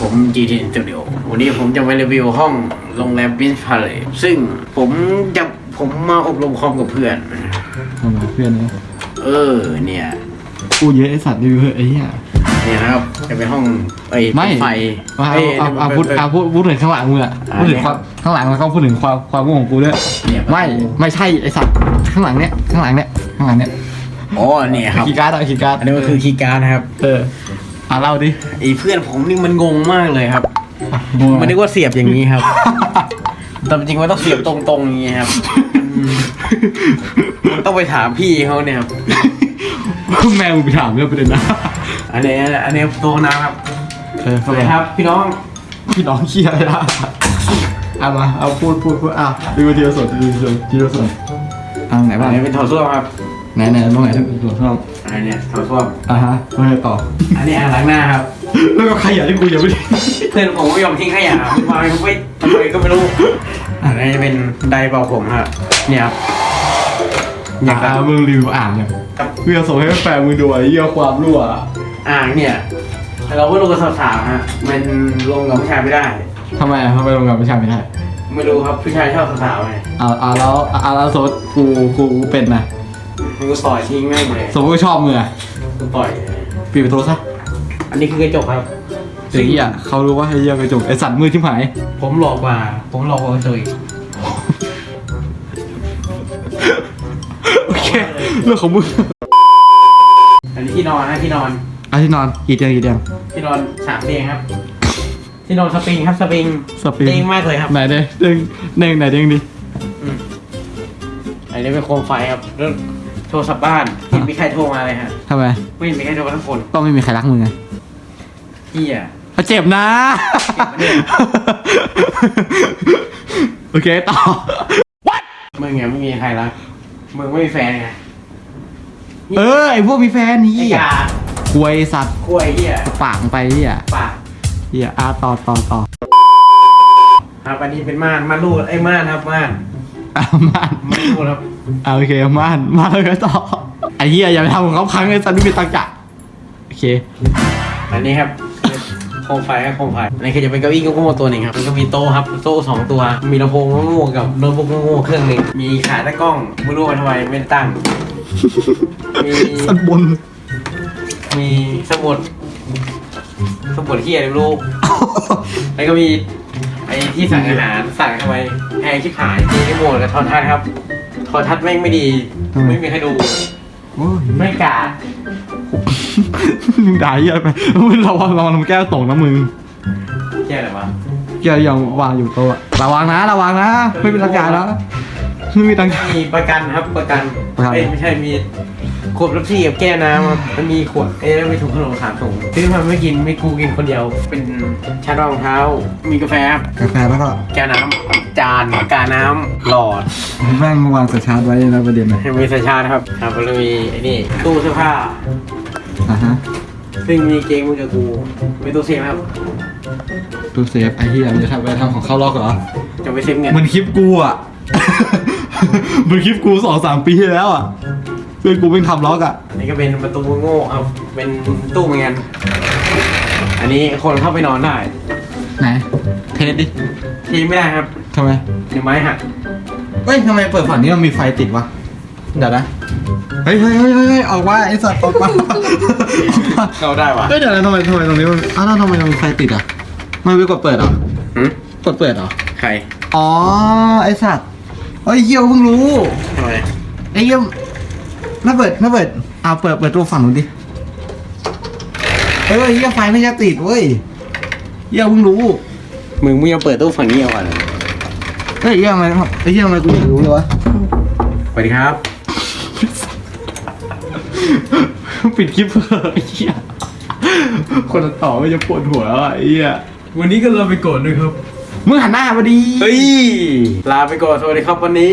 ผม GT Studio วันนี้ผมจะมารีวิวห้องโรงแรมบินพาเลซึ่งผมจะผมมาอบรมคอมกับเพื่อน ทำไมเพื่อนนะเออเนี่ย กูเยอะไอสัตว์ดิวไอ้เหี้ยเนี่ยนะครับจะเป็นห้องไอ้ไม่ไฟเอาเอ้ยเอาเอาพูดเอาพูดพูดถึงข้างหลังมึงอะอ่าพูดถึงเนี่ยความข้างหลังแล้วก็พูดถึงความความง่วงของกูด้วยเนี่ยไม่ไม่ใช่ไอสัตว์ข้างหลังเนี้ยข้างหลังเนี้ยข้างหลังเนี้ยอ๋อเนี่ยครับ คีย์การ์ดอะคีย์การ์ดอันนี้ก็คือคีย์การ์ดนะครับ เออ อะเล่าดิไอ้เพื่อนผมนี่มันงงมากเลยครับงงมันนึกว่าเสียบอย่างนี้ครับ แต่จริงๆมันต้องเสียบตรงๆอย่างนี้ครับอืมมันต้องไปถามพี่เขาเนี่ยครับ แม่มึงไปถามเรื่องประเด็นนะอันนี้อันนี้ตัวน้ำครับเออสวัสดีครับ พี่น้อง พี่น้องเคียอะไรล่ะเอามาเอาพูดพูดพูดอะดูทีละส่วนดูทีละส่วนทีละส่วนอ่าไหนอับ้างนนี้เป็นโถส้วมครับ ไหนไหนตรงไหนถึงส่วนช่องอันนี้โถส้วมอะฮะไม่ให้ต่อ อันนี้อ่างล้างหน้าครับ แล้วก็ใครอยากให้กูอย่าไปดิเพื่อนผมไม่ยอมทิ้งขยะวางไว้ทำไมก็ไม่รู้ อันนี้จะเป็นไดร์เป่าผมครับเนี่ยครับออยากย่างอ่ามึงรีวิวอ่านเนี่ยกูจะส่งให้แฟนมึงดูไอ้เหี้ยความรั่วอ่างเนี่ยเราไม่รู้กับสาวๆฮะ มันลงกับผู้ชายไม่ได้ ทำไมอะทำไมลงกับผู้ชายไม่ได้ ไม่รู้ครับผู้ชายชอบสาวๆไง อ่าอ่าแล้วอ่าแล้วสมมติกูกูกูเป็นนะ มันก็ต่อยทิ้งแม่งเลยสมมติกูชอบมึงอะก็ต่อยปิดประตูซะอันนี้คือกระจกครับ ไอ้เหี้ยเขารู้ว่าไอ้เหี้ยกระจกไอ้สัตว์มือชิบหาย ผมหลอกกว่า ผมหลอกกว่ากระจกอีกโอเคเรื่องของมึงอันนี้ที่นอนนะที่นอน อะที่นอนกี่เตียงกี่เตียง ที่นอนสามเตียงครับ ที่นอนสปริงครับสปริงสปริง เตียงมากเลยครับไหนเด้เตียงเตียงไหนเตียงดิอันนี้เป็นโคมไฟครับเรื่อง โทรศัพท์บ้านเห็นมีใครโทรมาเลยฮะ ทำไม ไม่เห็นมีใครโทรมาทั้งคนก็ไม่มีใครรักมึงไงเฮียเขาเจ็บนะ เจ็บปะเนี่ยโอเคต่อ มึงไงไม่มีใครรักมึงไม่มีแฟนไงเออ ไอพวกมีแฟนนี่ไอ้กาควยสัตว์กล้วยเฮียปากมึงไปเหี้ยปากเหี้ยอะต่อต่อต่อครับอันนี้เป็นม่านม่านรูดไอ้ม่านครับม่าน อะม่านม่านรูดครับอะโอเคม่านม่านแล้วก็ต่อไอ้เหี้ยอย่าไปทำของเขาพังไอ้สัตว์นี่เป็นตังกะโอเค อันนี้ครับโคมไฟครับโคมไฟอันนี้คือจะเป็นเก้าอี้โง่ๆตัวหนึ่งครับมันก็มีโต๊ะครับโต๊ะสองตัว มีลำโพงโง่ๆกับโน้ตบุ๊กโง่ๆเครื่องหนึ่งมีขาตั้งกล้องไม่รู้ว่าทำไมไม่ได้ตั้ง มีสันบนมีสมุดสมุดที่อะไรไม่รู้แล้วก็มีไอ้ ที่สั่งอาหารสั่งทำไมแพงชิบหายดีที่โหมดกับโทอทัศน์ครับโทอทัศน์แม่งไม่ดีไม่มีใครดู โอ้ยไม่กล้ามึงด่าเหี้ยอะไรไปมึงระวังระวังน้ำแก้วตกนะมึงแค่ไหนวะแก้วยังวางอยู่โต๊ะระวังนะระวังนะไม่เป็นตังกะแล้วไม่มีตังกะมีประกันครับประกันประกัน เอ้ยไม่ใช่มี ขวดรถที่กับแก้วน้ำครับมันมีขวดเอ้ยแล้วมีถุงขนมสามถุงซื้อมาไม่กินไม่กูกินคนเดียว เป็นชารองเท้า มีกาแฟครับกาแฟแล้วก็แก้วน้ำจานกาน้ำหลอดแม่งวางสายชาร์จไว้นะประเด็นเลยมีสายชาร์จครับครับแล้วมีไอ้นี่ตู้เสื้อผ้าอะฮะซึ่งมีเกงมือกับกูมีตู้เซฟครับตู้เซฟไอ้เหี้ยมันจะทำไปทำของเข้าล็อกเหรอจะไปเซฟเงินเหมันคลิปกูอะเหมันคลิปกูสองสามปีที่แล้วอะ เพื่อนกูเป็นทำล็อกอะ อันนี้ก็เป็นประตูโง่ครับเป็นตู้เหมือนกันอันนี้คนเข้าไปนอนได้ไหน เทสดิทีไม่ได้ครับทำไมเดี๋ยวไม้หักเฮ้ยทำไมเปิดฝั่งนี้มันมีไฟติดวะ เดี๋ยวนะ เฮ้ยเฮ้ยเฮ้ยเฮ้ยเฮ้ยออกมาไอสัตว์ออกมาออกมาเข้าได้วะเฮ้ยเดี๋ยวนะทำไมทำไมตรงนี้มันอ้าวแล้วทำไมมันมีไฟติดอะ มันไปกดเปิดเหรอ หืมกดเปิดเหรอ ใครอ๋อไอสัตว์เฮ้ยเฮียเพิ่งรู้ ทำไมไอ้เฮีย น่าเปิดน่าเปิดเอาเปิดเปิดตัวฝั่งนู้นดิเฮ้ยเฮียไฟไม่จะติดเว้ยเฮียเพิ่งรู้มึงมึงยังเปิดตู้ฝั่งนี้เอาก่อนเฮ้ยเฮียทำไมไอ้เฮียทำไมกูไม่รู้เลยวะสวัสดีครับ ปิดคลิปเถอะไอ้เฮียคนต่อไม่จะปวดหัวแล้วอะไอ้เฮียวันนี้ก็เราไปก่อนด้วยครับ มึงหันหน้ามาดีเฮ้ยลาไปก่อนสวัสดีครับวันนี้